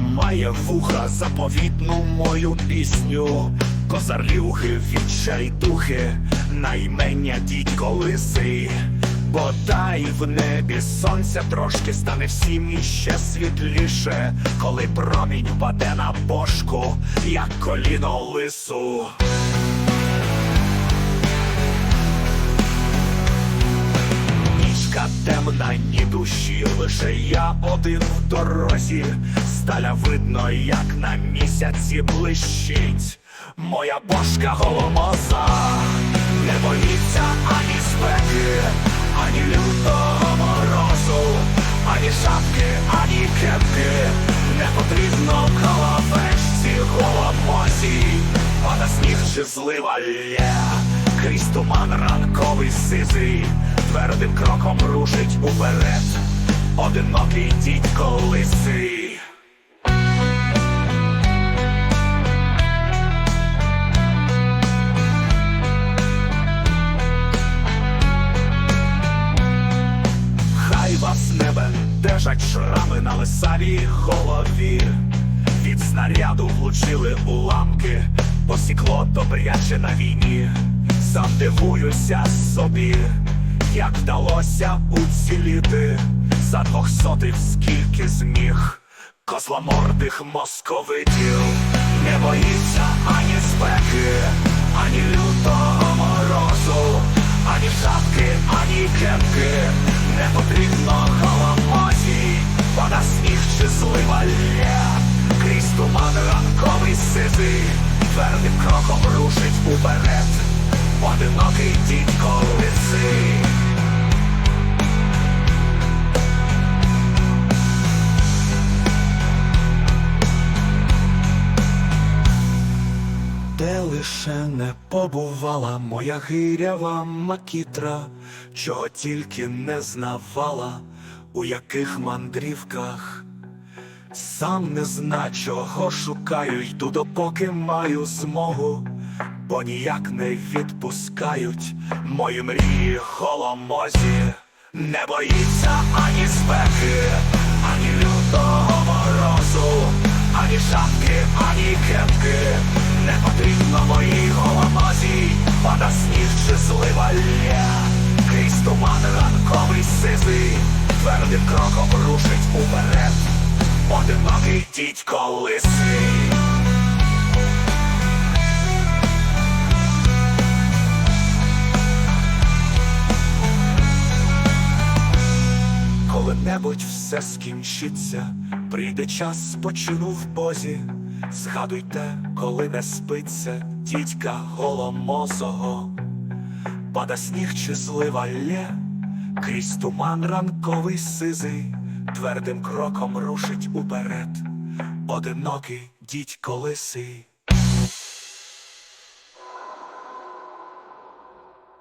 має вуха заповітну мою пісню. Козарлюги, відчайдухи, наймення дідько лисий. Бодай в небі сонця трошки стане всім іще світліше, коли промінь впаде на бошку, як коліно лису. Темна, ні душі, лише я один в дорозі. Сталя видно, як на місяці блищить. Моя бошка голомоза, не боїться ані спеки, ані лютого морозу, ані шапки, ані кепки. Не потрібно в головешці голомозі, пада сніг чи злива лє, крізь туман ранковий сизий, твердим кроком рушить уперед, одинокий дідько лисий. Хай вас не бентежать шрами на лисавій голові. Від снаряду влучили уламки, посікло добряче на війні. Сам дивуюся собі, як вдалося уціліти за двохсотих скільки зміг козломордих московитів. Не боїться ані спеки, ані лютого морозу, ані шапки, ані кепки. Не потрібно голомозі, пада сніг чи злива лє, крізь туман ранковий сизий, твердим кроком рушить уперед, одинокий дідько лисий. Де лише не побувала моя гирява макітра, чого тільки не знавала, у яких мандрівках. Сам не зна, чого шукаю, йду допоки маю змогу, бо ніяк не відпускають мої мрії холомозі. Не боїться ані спеки, ані лютого морозу, ані шапки, ані кепки. Не потрібно моїй голомозі, пада сніг чи злива лє, крізь туман ранковий сизий, твердим кроком рушить уперед, одинокий дідько лисий. Коли-небудь все скінчиться, прийде час спочину в бозі. Згадуйте, коли не спиться дідька голомозого, пада сніг чи злива лє, крізь туман ранковий сизий, твердим кроком рушить уперед, одинокий дідько лисий.